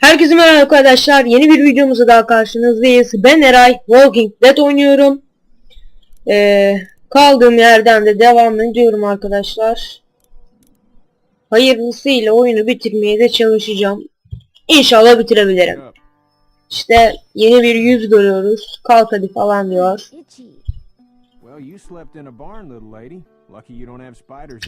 Herkese merhaba arkadaşlar. Yeni bir videomuzda daha karşınızdayız. Ben Eray. Walking Dead oynuyorum. Ee, kaldığım yerden de devam ediyorum arkadaşlar. Hayırlısıyla oyunu bitirmeye de çalışacağım. İnşallah bitirebilirim. İşte yeni bir yüz görüyoruz. Kalk hadi falan diyor.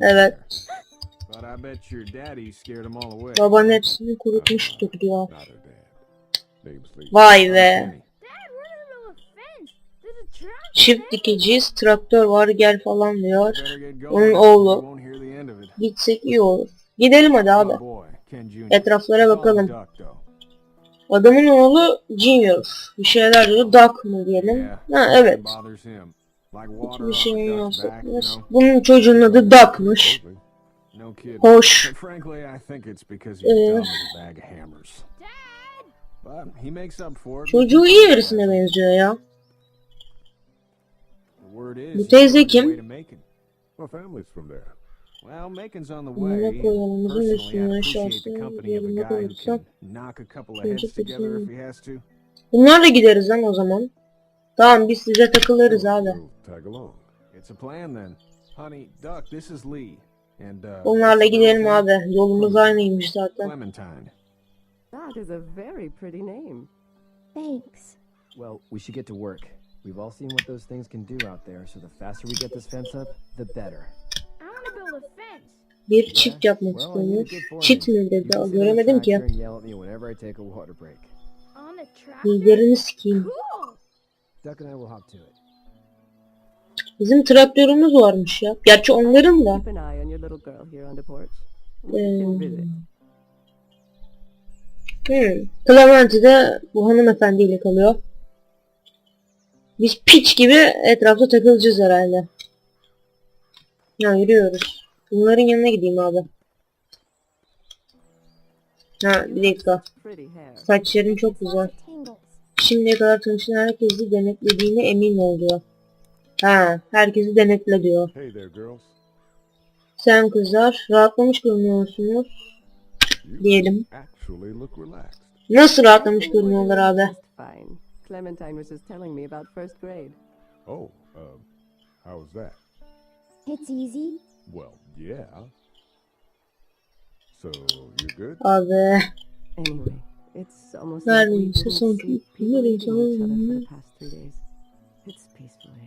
Evet. But I bet your daddy scared them all away. Baban hepsini kurutmuştur diyor. Vay be. Çift dikeceğiz. Traktör var gel falan diyor. Onun oğlu. Gitsek iyi olur. Gidelim hadi abi. Oh Jr. Etraflara bakalım. Adamın oğlu Junior. Bir şeyler diyor. Duck mı diyelim. Ha evet. nothing bothers him. Like water Bir şey know? Bunun çocuğun adı Duck'mış. Hoş. But frankly, I think it's because Ee. Çocuğu iyi birisine benziyor ya. Bu teyze kim? way. koyalımızın üstüne aşağısına yerine of Çocuk için. Bunlarla gideriz lan o zaman. Tamam biz size takılırız abi. It's a plan then. Honey, Duck, this is Lee. Uh Onlarla gidelim abi. Yolumuz aynıymış zaten. Clementine. That is a very pretty name. Thanks. Well, we should get to work. We've all seen what those things can do out there, so the faster we get this fence up, the better. I want to build a fence. Bir çift yapmak istiyormuş. Çift mi dedi? Göremedim ki. tractor and yell at me whenever I take a water break. On a tractor. Bilgilerini sikeyim. Bizim traktörümüz varmış ya. Gerçi onların da. Little girl here on the porch. We can visit. Hmm. Clementi de bu hanımefendiyle kalıyor. Biz piç gibi etrafta takılacağız herhalde. Ya yürüyoruz. Bunların yanına gideyim abi. Ha bir dakika. Saçların çok güzel. Şimdiye kadar tanışan herkesi denetlediğine emin ol diyor. Ha, herkesi denetle diyor. Hey there, girls. Sen kızlar rahatlamış görünüyorsunuz. Diyelim. Nasıl rahatlamış görünüyorlar abi? Clementine was just telling me about first grade. Oh, um, how was that? It's easy. Well, yeah. So, you're good? Abi. Anyway, it's almost like we neyse, didn't son see bir people bir eating each other for insan- the past three days. It's peaceful here,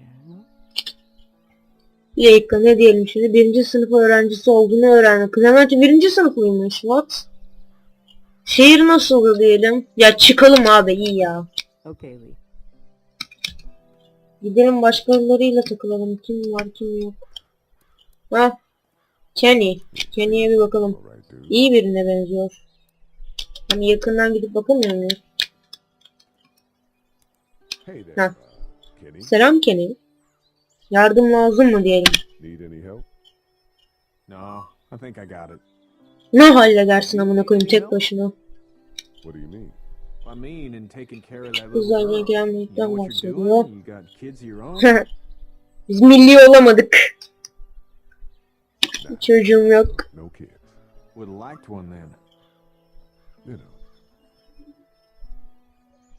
dakika ne diyelim şimdi? Birinci sınıf öğrencisi olduğunu öğrendi. Clementi birinci sınıf mıymış? What? Şehir nasıl diyelim? Ya çıkalım abi iyi ya. Okay, Lee. Gidelim başkalarıyla takılalım. Kim var kim yok. Ha? Kenny. Kenny'ye bir bakalım. İyi birine benziyor. Hani yakından gidip bakamıyor muyuz? Hey there, Huh. uh. Selam Kenny. Yardım lazım mı diyelim. Need any help? No, I think I got it. Ne halledersin amına koyayım tek başına. What do you mean? I mean, in taking care of that little Kızlarla girl. You ilgilenmekten know what you're bahsediyor. doing? You got kids of your own? Biz milli olamadık. Çocuğum yok. No kids. Would liked one then. You know.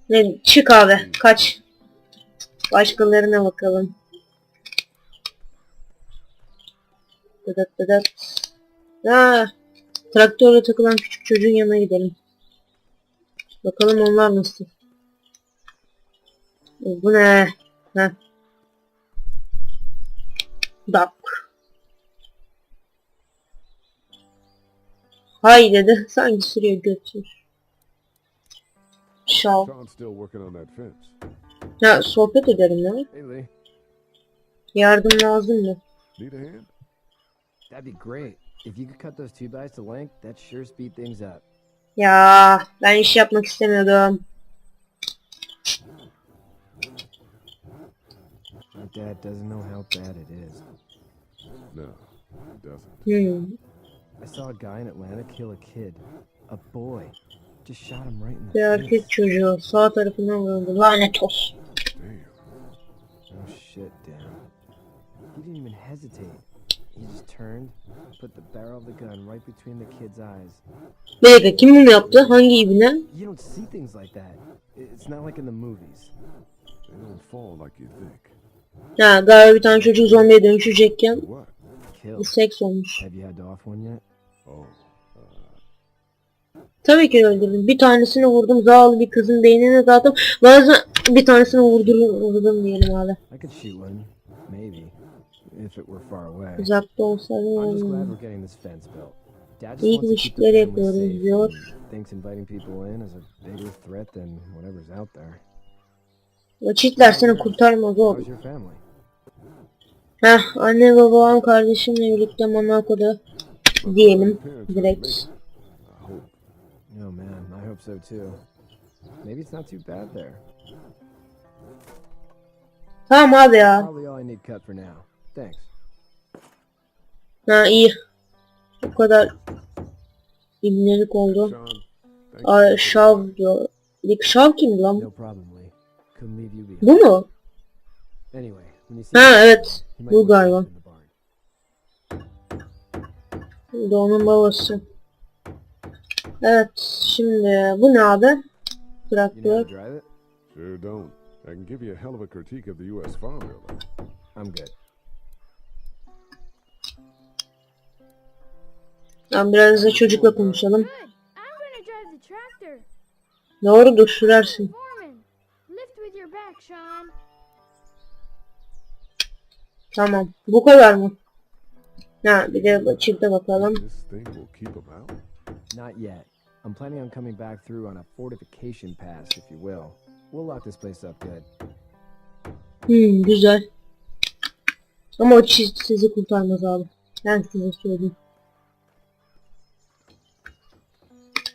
Ne, çık abi kaç. Başkalarına bakalım. Dıdıt dıdıt. Ha, traktörle takılan küçük çocuğun yanına gidelim. Bakalım onlar nasıl. E, Bu ne? Ha. Duck. Hay dedi. Sanki sürüyor götür. Şal. Ya sohbet edelim ya. Yardım lazım mı? Need a hand? That'd be great. If you could cut those two guys to length, that'd sure speed things up. Ya ben iş yapmak istemiyordum. My dad doesn't know how bad it is. No, he doesn't. Hmm. I saw a guy in Atlanta kill a kid. A boy. Just shot him right in the Bir face. erkek çocuğu sağ tarafından vuruldu. Lanet olsun. Damn. Oh shit, damn. He didn't even hesitate. He just turned, put the barrel of the gun right between the kid's eyes. Bir dakika kim bunu yaptı? Hangi ibne? You don't see things like that. It's not like in the movies. They don't fall like you think. Ha galiba bir tane çocuk zombiye dönüşecekken What? Kill. bir seks olmuş. Have you had to off one yet? Oh, Tabii ki öldürdüm. Bir tanesini vurdum. Zavallı bir kızın beynine dağıttım. Bazen bir tanesini vurdum, vurdum diyelim abi. I could shoot one, maybe, if it were far away. Uzakta olsaydı I'm just glad olmaz. we're getting this fence built. Dad just İyi wants to keep the işleri family yapıyoruz safe diyor. and thinks inviting people in is a bigger threat than whatever's out there. O çitler seni kurtarmaz oğlum. How's your family? Heh anne babam kardeşimle birlikte Monaco'da diyelim direkt. I hope. Oh man, I hope so too. Maybe it's not too bad there. Tamam abi ya. Probably all I need cut for now. Thanks. Ha iyi. Bu kadar ibnelik oldu. Ay şav diyor. Bir şav kimdi lan? Bu mu? Anyway, when you see Ha evet. Bu galiba. Bu da onun babası. Evet şimdi bu ne abi? Traktör. Sure don't. I can give you a hell of a critique of the U.S. Farm Bill. I'm good. Ben biraz da çocukla konuşalım. Doğrudur sürersin. Tamam. Bu kadar mı? Ha bir de çifte bakalım. Not yet. I'm planning on coming back through on a fortification pass, if you will. We'll lock this place up good. Hmm güzel. Ama o çift sizi kurtarmaz abi. Ben size söyleyeyim.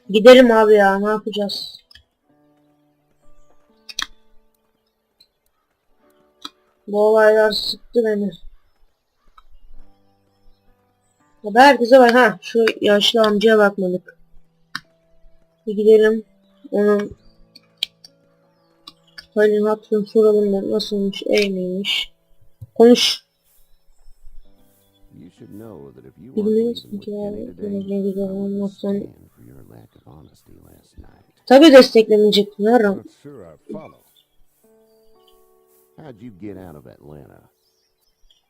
Gidelim abi ya ne yapacağız? Bu olaylar sıktı beni. Ya herkese bak ha şu yaşlı amcaya bakmadık. Bir gidelim onun halini hatırını soralım da nasılmış iyi miymiş? Konuş. You should know that if you aren't Bilmiyorsun leaving ki with abi. Kenny today, Böyle ne güzel I would olmazsan. stand for your lack of honesty last night. Tabi desteklemeyecektin Aram. Not sure I follow. How'd you get out of Atlanta?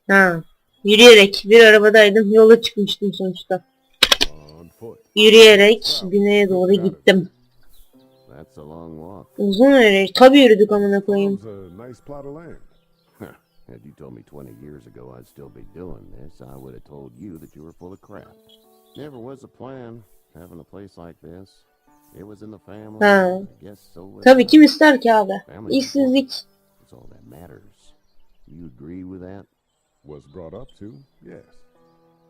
Ha. Yürüyerek bir arabadaydım yola çıkmıştım sonuçta. Yürüyerek güneye doğru gittim. That's a long walk. Uzun yürüyüş. Tabi yürüdük amına koyayım. Had you told me 20 years ago I'd still be doing this, I would have told you that you were full of crap. Never was a plan, having a place like this. It was in the family. Ha. I guess so was Tabi I. kim ister ki abi? İşsizlik. That's all that matters. You agree with that? Was brought up to, yes.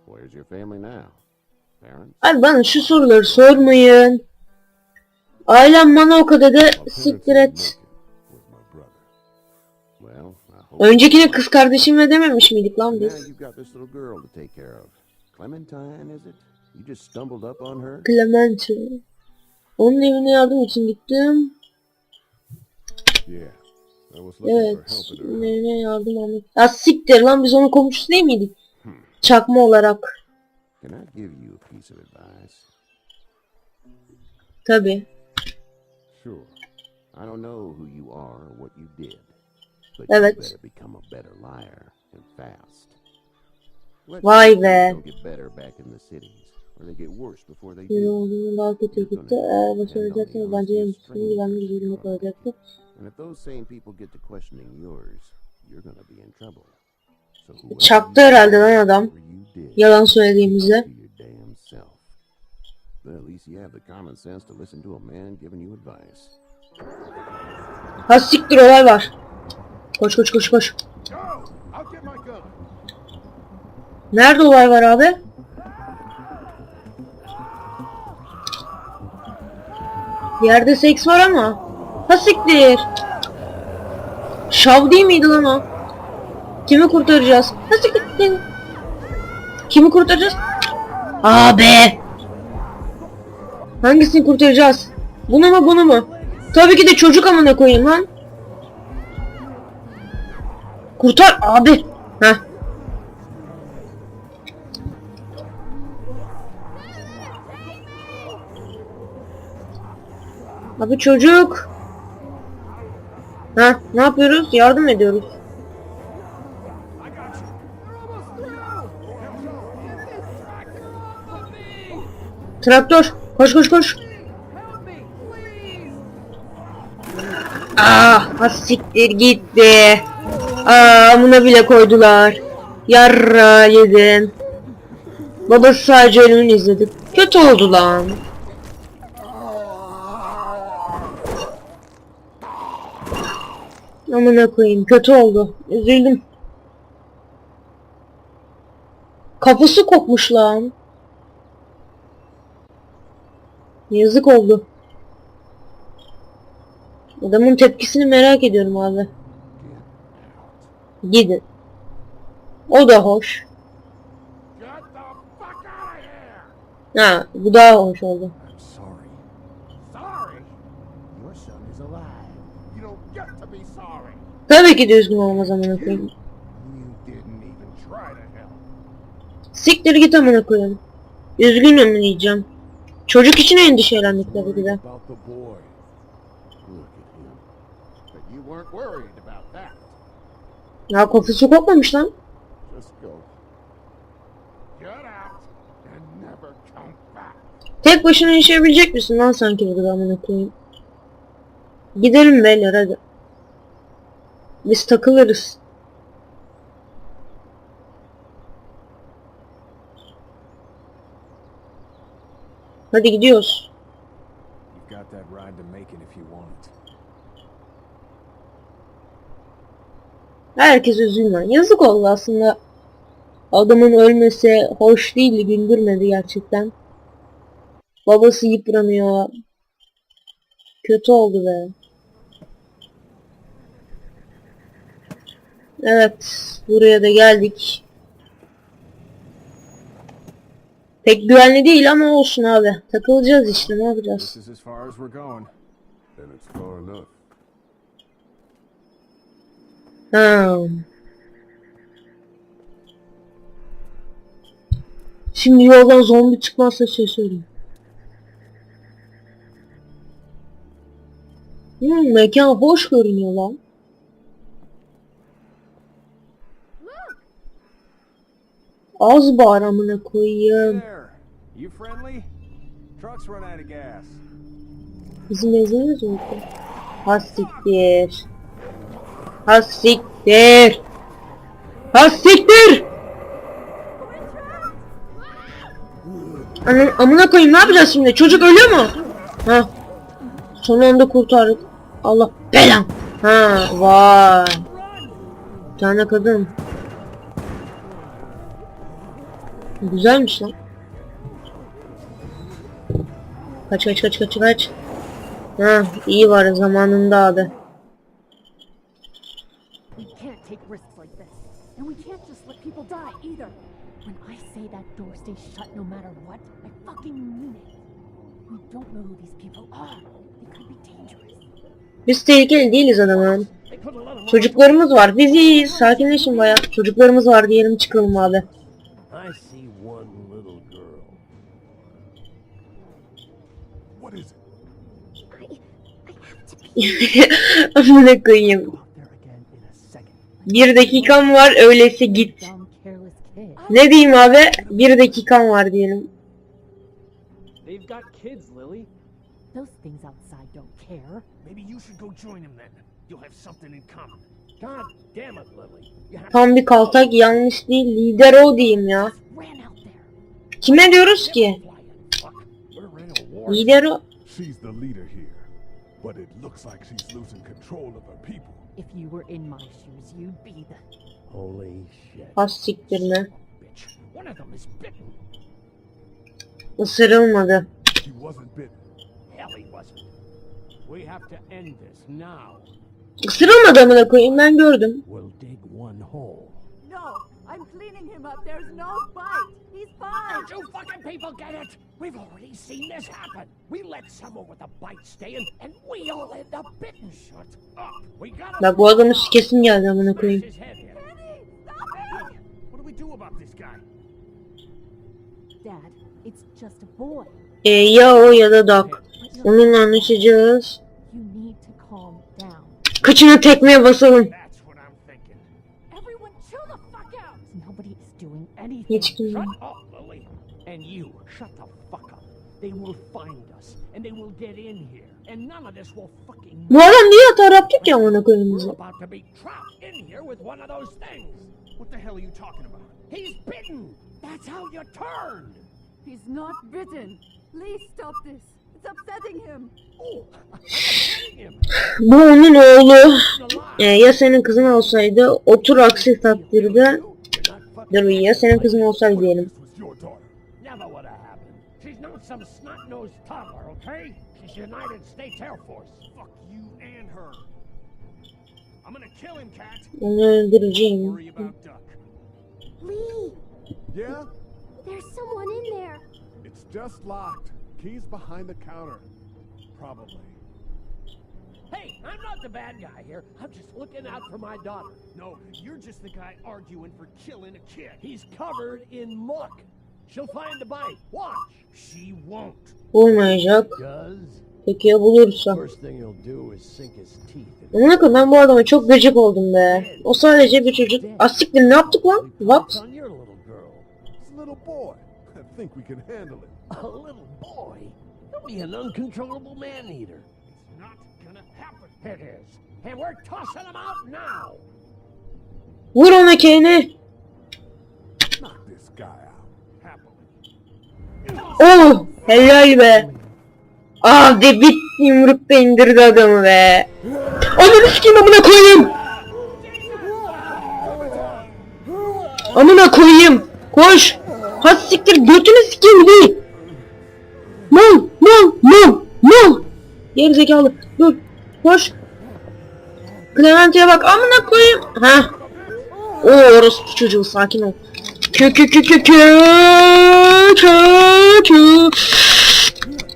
Where's your family now? Parents? Abi bana şu soruları sormayın. Ailem bana o kadar da siktir et. Öncekine kız kardeşimle dememiş miydik lan biz? You just stumbled up on her? Clemente. Onun evine yardım için gittim. Yeah. I was looking Evet. for help at her Onun house. evine yardım almak. Ya siktir lan biz onun komşusu değil miydik? Çakma olarak. Can I give you a piece of advice? Tabi. Sure. I don't know who you are or what you did, but Evet. you better become a better liar and fast. Let Vay be. Don't get better back in the cities, or they get worse before they Bir do. olduğunu daha kötü gitti. Eğer başaracaksanız bence yapmışsınız. Güvenli bir duruma kalacaktı. And if those same people get to questioning yours, you're gonna be in trouble. So whoever Çaktı you herhalde lan adam. Yalan söylediğimizde. to your damn self. But at least you have the common sense to listen to a man giving you advice. Ha siktir olay var. Koş koş koş koş. Nerede olay var abi? Yerde seks var ama. Ha siktir. Şav değil miydi lan o? Kimi kurtaracağız? Ha siktir. Kimi kurtaracağız? Abi. Hangisini kurtaracağız? Bunu mu bunu mu? Tabii ki de çocuk amına koyayım lan. Kurtar abi. Heh. Abi çocuk. Ha ne yapıyoruz? Yardım ediyoruz. Traktör. Koş koş koş. Ah, ha siktir gitti. Aa, amına bile koydular. Yarra yedin. Babası sadece ölümünü izledik. Kötü oldu lan. Amına koyayım kötü oldu. Üzüldüm. Kafası kopmuş lan. Yazık oldu. Adamın tepkisini merak ediyorum abi. Gidin. O da hoş. Ha, bu daha hoş oldu. I'm sorry. Sorry? Your son is alive. You don't get to be sorry. Tabii ki de üzgün olmaz amına koyayım. Siktir git amına koyayım. Üzgünüm diyeceğim. Çocuk için endişelendik tabii ki de. Ya kafası kopmamış lan. Tek başına yaşayabilecek misin lan sanki burada amına koyayım. Gidelim beyler hadi. Biz takılırız. Hadi gidiyoruz. You've got that ride to Macon if you want it. Herkes üzülme. Yazık oldu aslında. Adamın ölmesi hoş değildi, güldürmedi gerçekten. Babası yıpranıyor. Kötü oldu be. Evet, buraya da geldik. Pek güvenli değil ama olsun abi. Takılacağız işte, ne yapacağız? Ha. Şimdi yoldan zombi çıkmazsa şey söyleyeyim. Hmm, mekan hoş görünüyor lan. Az bağır amına koyayım. Bizim benzemiyoruz mu? Hassiktir. Hassiktir. Hassiktir. Ana, amına koyayım ne yapacağız şimdi? Çocuk ölüyor mu? Ha. Son anda kurtardık. Allah belan. Ha vay. Bir tane kadın. Güzelmiş lan. Kaç kaç kaç kaç kaç. Ha iyi var zamanında abi. Biz tehlikeli değiliz adamın. Çocuklarımız var. Biz iyiyiz. Sakinleşin baya. Çocuklarımız var diyelim çıkalım abi. Amına koyayım. Bir dakikam var öyleyse git. Ne diyeyim abi? Bir dakikam var diyelim. They've got kids, Lily. Those things outside don't care. Maybe you should go join them then. You'll have something in common. God damn it, Lily. Tam bir kaltak yanlış değil. Lider o diyeyim ya. Kime diyoruz ki? Lider o. She's the leader here. But it looks like she's losing control of her people. If you were in my shoes, you'd be the. Holy shit. Siktir? Bitch. One of them is bitten. Isırılmadı. She wasn't bitten. Hell, he wasn't. We have to end this now. Isırılmadı amına koyayım ben gördüm. We'll dig one hole. No, I'm cleaning him up. There's no bite. He's fine. Don't you fucking people get it? We've already seen this happen. We let someone with a bite stay in, and we all end up bitten. Shut up. We gotta. Bak bu adamın sikesim geldi amına koyayım. His head here. Hey, What do we do about this guy? Dad, it's just a boy. E, ya o ya da Doc. Onunla anlaşacağız. Kıçına tekmeye basalım. Hiç kim Shut up, Lily. And you, shut the fuck up. They will find us, and they will get in here, and none of this will fucking Bu adam niye yaptı ki amına koyayım about to be trapped in here with one of those things. What the hell are you talking about? He's bitten. That's how you turn. He's not bitten. Please stop this. It's upsetting him. Oh, I'm upsetting him. Bu onun oğlu. Ee, ya senin kızın olsaydı otur aksi takdirde dur ya senin kızın olsaydı diyelim. Some snot-nosed toddler, okay? She's United States Air Force. Fuck you and her. I'm gonna kill him, Cat. Onu öldüreceğim. Worry about Duck. Lee, Yeah? there's someone in there. It's just locked. Keys behind the counter. Probably. Hey, I'm not the bad guy here. I'm just looking out for my daughter. No, you're just the guy arguing for killing a kid. He's covered in muck. She'll find the bite. Watch. She won't. Olmayacak. Peki ya bulursa? Amına koyayım ben bu adama çok gıcık oldum be. O sadece bir çocuk. Asiktir ne yaptık lan? What? on your little girl. It's a little boy. I think we can handle it. A little boy? He'll be an uncontrollable man-eater. It's not gonna happen. It is. And we're tossing him out now. Vur ona Kane'i. Knock this guy out. Happily. Oh helal be. Aa debit yumrukta indirdi adamı be. Ananı sikeyim amına koyayım. Amına koyayım. Koş. Has siktir götünü sikeyim değil. Mal mal mal mal. Geri zekalı. Dur. Koş. Clementine'e bak amına koyayım. Ha. O orospu çocuğu sakin ol. Kö kö kö kö kö kö kö.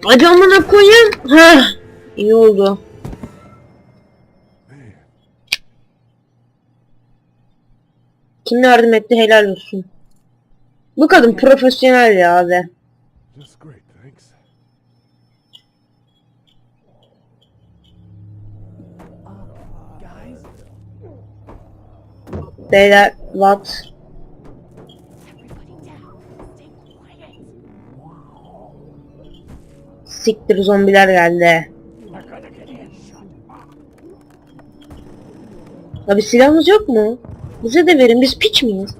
Hadi amına koyayım. Ha. İyi oldu. Kim yardım etti helal olsun. Bu kadın profesyonel ya abi. Beyler what? Siktir zombiler geldi. Abi silahımız yok mu? Bize de verin biz piç miyiz?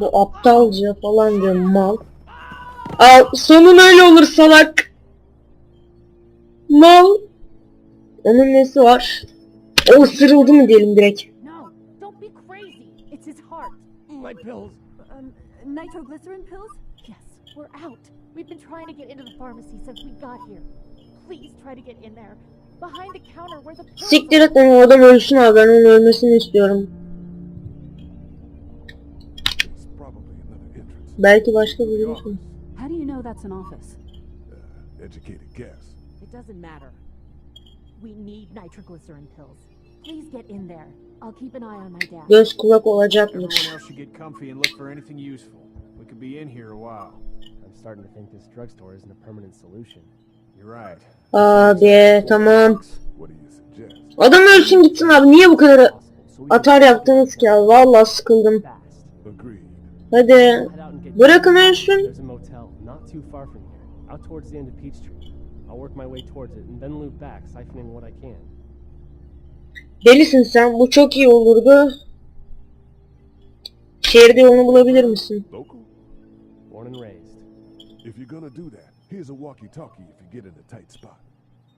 Bu aptalca falan diyor mal. Al sonun öyle olur salak. Mal. Onun nesi var? O ısırıldı mı diyelim direkt. No, don't be crazy. It's his heart. My pills. Um, nitroglycerin pills? Yes, we're out. We've been trying to get into the pharmacy since we got here. Please try to get in there. Behind the counter where the pills Siktir et onu o adam ölsün abi ben onun ölmesini istiyorum. Belki başka biri için. How do you know that's an office? Uh, educated guess. It doesn't matter. We need nitroglycerin pills. Please get in there. I'll keep an eye on my dad. Göz kulak olacakmış. Everyone else should get comfy and look for anything useful. We could be in here a while. I'm starting to think this drugstore isn't a permanent solution. You're right. Abi tamam. What do you suggest? Adam ölsün gitsin abi niye bu kadar atar yaptınız ki abi vallahi sıkıldım. Agreed. Hadi bırakın ölsün. There's a motel not too far from here, out towards the end of Peachtree. I'll work my way towards it and then loop back, siphoning what I can. Delisin sen bu çok iyi olurdu. Şehirde yolunu bulabilir misin? Local? Born and raised. If you're gonna do that, here's a walkie-talkie if you get in a tight spot.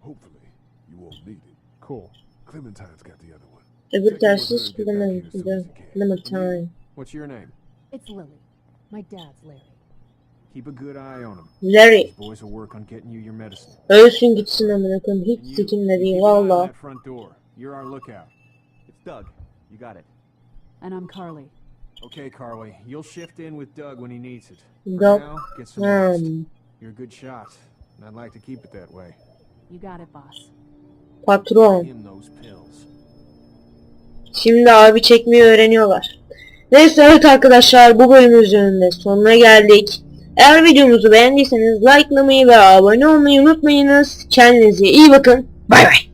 Hopefully, you won't need it. Cool. Clementine's got the other one. Öbür soon Clementine. Clementine. What's your name? It's Lily. My dad's Larry. Keep a good eye on him. Larry. These boys will work on getting you your medicine. Ölsün gitsin amına koyayım. And Hiç keep değil valla. You're our lookout. It's Doug. You got it. And I'm Carly. Okay, Carly. You'll shift in with Doug when he needs it. For Doug. now, get some rest. Hmm. You're a good shot, and I'd like to keep it that way. You got it, boss. Patron. Him those pills. Şimdi abi çekmeyi öğreniyorlar. Neyse evet arkadaşlar bu bölümümüzün de sonuna geldik. Eğer videomuzu beğendiyseniz likelamayı ve abone olmayı unutmayınız. Kendinize iyi bakın. Bay bay.